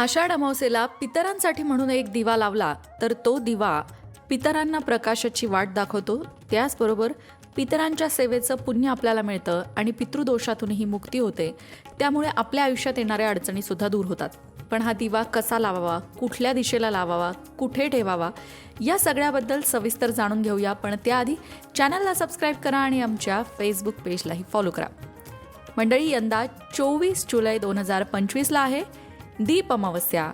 आषाढ अमावसेला पितरांसाठी म्हणून एक दिवा लावला तर तो दिवा पितरांना प्रकाशाची वाट दाखवतो. त्याचबरोबर पितरांच्या सेवेचं पुण्य आपल्याला मिळतं आणि पितृदोषातूनही मुक्ती होते. त्यामुळे आपल्या आयुष्यात येणाऱ्या अडचणीसुद्धा दूर होतात. पण हा दिवा कसा लावावा कुठल्या दिशेला लावावा कुठे ठेवावा या सगळ्याबद्दल सविस्तर जाणून घेऊया. पण त्याआधी चॅनलला सबस्क्राईब करा आणि आमच्या फेसबुक पेजलाही फॉलो करा. मंडळी यंदा चोवीस जुलै दोन हजार पंचवीसला आहे. दीप अमावस्या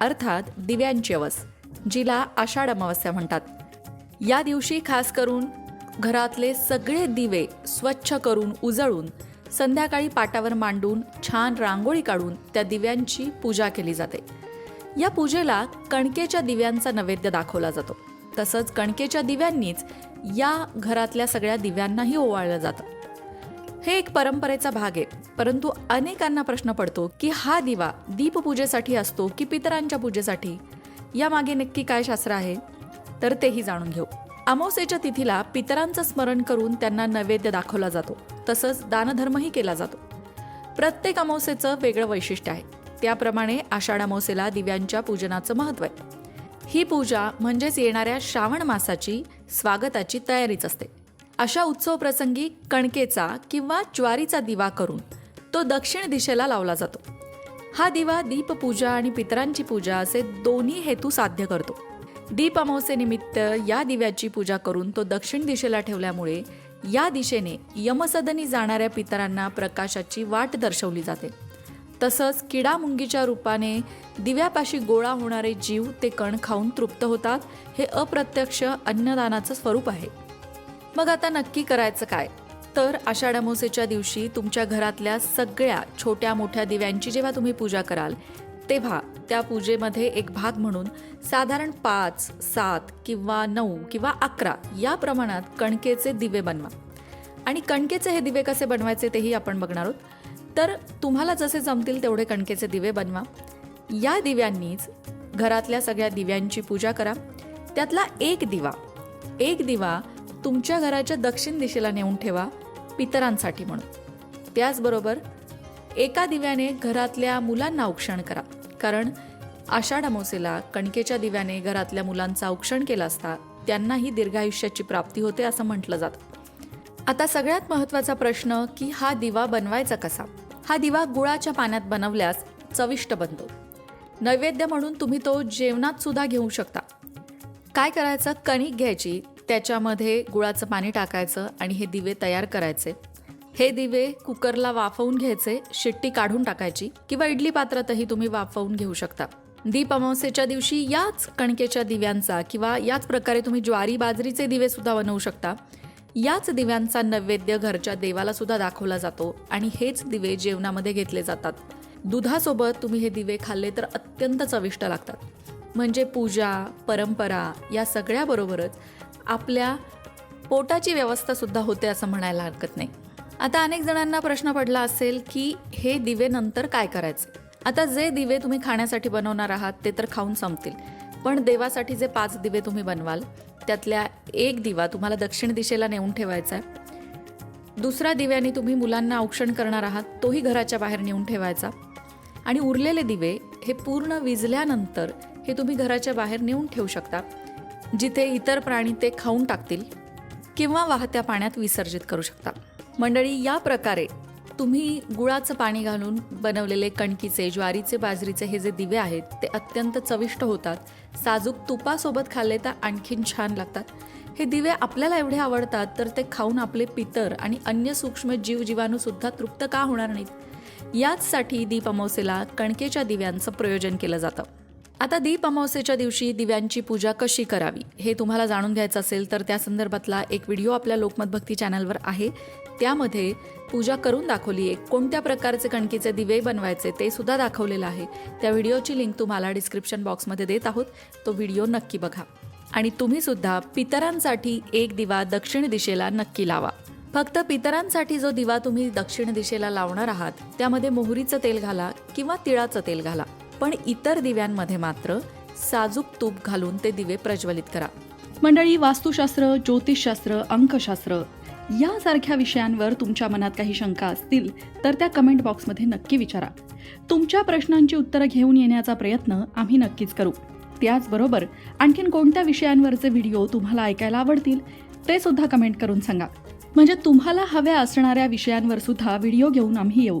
अर्थात दिव्यांची अवस जिला आषाढ अमावस्या म्हणतात. या दिवशी खास करून घरातले सगळे दिवे स्वच्छ करून उजळून संध्याकाळी पाटावर मांडून छान रांगोळी काढून त्या दिव्यांची पूजा केली जाते. या पूजेला कणकेच्या दिव्यांचा नैवेद्य दाखवला जातो. तसंच कणकेच्या दिव्यांनीच या घरातल्या सगळ्या दिव्यांनाही ओवाळलं जातं. हे एक परंपरेचा भाग आहे. परंतु अनेकांना प्रश्न पडतो की हा दिवा दीपपूजेसाठी असतो की पितरांच्या पूजेसाठी? यामागे नक्की काय शास्त्र आहे? तर तेही जाणून घेऊ. अमावस्येच्या तिथीला पितरांचं स्मरण करून त्यांना नैवेद्य दाखवला जातो. तसंच दानधर्मही केला जातो. प्रत्येक अमावस्येचं वेगळं वैशिष्ट्य आहे. त्याप्रमाणे आषाढ अमावस्येला दिव्यांच्या पूजनाचं महत्त्व आहे. ही पूजा म्हणजेच येणाऱ्या श्रावण मासाची स्वागताची तयारीच असते. अशा उत्सव प्रसंगी कणकेचा किंवा ज्वारीचा दिवा करून तो दक्षिण दिशेला लावला जातो. हा दिवा दीपपूजा आणि पितरांची पूजा असे दोन्ही हेतू साध्य करतो. दीप अमावस्येनिमित्त या दिव्याची पूजा करून तो दक्षिण दिशेला ठेवल्यामुळे या दिशेने यमसदनी जाणाऱ्या पितरांना प्रकाशाची वाट दर्शवली जाते. तसंच किडामुंगीच्या रूपाने दिव्यापाशी गोळा होणारे जीव ते कण खाऊन तृप्त होतात हे अप्रत्यक्ष अन्नदानाचं स्वरूप आहे. मग आता नक्की करायचं काय? तर आषाढ अमावस्येच्या दिवशी तुमच्या घरातल्या सगळ्या छोट्या मोठ्या दिव्यांची जेव्हा तुम्ही पूजा कराल तेव्हा त्या पूजेमध्ये एक भाग म्हणून साधारण पाच सात किंवा नऊ किंवा अकरा या प्रमाणात कणकेचे दिवे बनवा. आणि कणकेचे हे दिवे कसे बनवायचे तेही आपण बघणार आहोत. तर तुम्हाला जसे जमतील तेवढे कणकेचे दिवे बनवा. या दिव्यांनीच घरातल्या सगळ्या दिव्यांची पूजा करा. त्यातला एक दिवा एक दिवा तुमच्या घराच्या दक्षिण दिशेला नेऊन ठेवा पितरांसाठी म्हणून. त्याचबरोबर एका दिव्याने घरातल्या मुलांना औक्षण करा. कारण आषाढ अमोसेला कणकेच्या दिव्याने घरातल्या मुलांचं औक्षण केलं असता त्यांनाही दीर्घायुष्याची प्राप्ती होते असं म्हटलं जातं. आता सगळ्यात महत्त्वाचा प्रश्न की हा दिवा बनवायचा कसा? हा दिवा गुळाच्या पाण्यात बनवल्यास चविष्ट बनतो. नैवेद्य म्हणून तुम्ही तो जेवणात सुद्धा घेऊ शकता. काय करायचं? कणिक घ्यायची त्याच्यामध्ये गुळाचं पाणी टाकायचं आणि हे दिवे तयार करायचे. हे दिवे कुकरला वाफवून घ्यायचे शिट्टी काढून टाकायची किंवा इडली पात्रातही तुम्ही वाफवून घेऊ शकता. दीप अमावस्येच्या दिवशी याच कणकेच्या दिव्यांचा किंवा याच प्रकारे तुम्ही ज्वारी बाजरीचे दिवे सुद्धा बनवू शकता. याच दिव्यांचा नैवेद्य घरच्या देवाला सुद्धा दाखवला जातो आणि हेच दिवे जेवणामध्ये घेतले जातात. दुधासोबत तुम्ही हे दिवे खाल्ले तर अत्यंत चविष्ट लागतात. म्हणजे पूजा परंपरा या सगळ्याबरोबरच आपल्या पोटाची व्यवस्थासुद्धा होते असं म्हणायला हरकत नाही. आता अनेक जणांना प्रश्न पडला असेल की हे दिवे नंतर काय करायचे? आता जे दिवे तुम्ही खाण्यासाठी बनवणार आहात ते तर खाऊन संपतील. पण देवासाठी जे पाच दिवे तुम्ही बनवाल त्यातल्या एक दिवा तुम्हाला दक्षिण दिशेला नेऊन ठेवायचा आहे. दुसरा दिव्याने तुम्ही मुलांना औक्षण करणार आहात तोही घराच्या बाहेर नेऊन ठेवायचा. आणि उरलेले दिवे हे पूर्ण विजल्यानंतर हे तुम्ही घराच्या बाहेर नेऊन ठेवू शकता. जिथे इतर प्राणी ते खाऊन टाकतील किंवा वाहत्या पाण्यात विसर्जित करू शकता मंडळी या प्रकारे तुम्ही गुळाचं पाणी घालून बनवलेले कणकीचे ज्वारीचे बाजरीचे हे जे दिवे आहेत ते अत्यंत चविष्ट होतात. साजूक तुपासोबत खाल्ले तर आणखीन छान लागतात. हे दिवे आपल्याला एवढे आवडतात तर ते खाऊन आपले पितर आणि अन्य सूक्ष्म जीव जीवाणूसुद्धा तृप्त का होणार नाहीत? याचसाठी दीप अमावसेला कणकेच्या दिव्यांचं प्रयोजन केलं जातं. आता दीप अमावस्येच्या दिवशी दिव्यांची पूजा कशी करावी हे तुम्हाला जाणून घ्यायचं असेल तर त्या संदर्भातला एक व्हिडिओ आपल्या लोकमत भक्ती चॅनलवर आहे. त्यामध्ये पूजा करून दाखवली आहे. कोणत्या प्रकारचे कणकीचे दिवे बनवायचे ते सुद्धा दाखवलेलं आहे. त्या व्हिडिओची लिंक तुम्हाला डिस्क्रिप्शन बॉक्समध्ये देत आहोत. तो व्हिडिओ नक्की बघा. आणि तुम्ही सुद्धा पितरांसाठी एक दिवा दक्षिण दिशेला नक्की लावा. फक्त पितरांसाठी जो दिवा तुम्ही दक्षिण दिशेला लावणार आहात त्यामध्ये मोहरीचं तेल घाला किंवा तिळाचं तेल घाला. पण इतर दिव्यांमध्ये मात्र साजूक तूप घालून ते दिवे प्रज्वलित करा. मंडळी वास्तुशास्त्र ज्योतिषशास्त्र अंकशास्त्र यासारख्या विषयांवर तुमच्या मनात काही शंका असतील तर त्या कमेंट बॉक्समध्ये नक्की विचारा. तुमच्या प्रश्नांची उत्तरं घेऊन येण्याचा प्रयत्न आम्ही नक्कीच करू. त्याचबरोबर आणखीन कोणत्या विषयांवरचे व्हिडिओ तुम्हाला ऐकायला आवडतील ते सुद्धा कमेंट करून सांगा. म्हणजे तुम्हाला हव्या असणाऱ्या विषयांवर सुद्धा व्हिडिओ घेऊन आम्ही येऊ.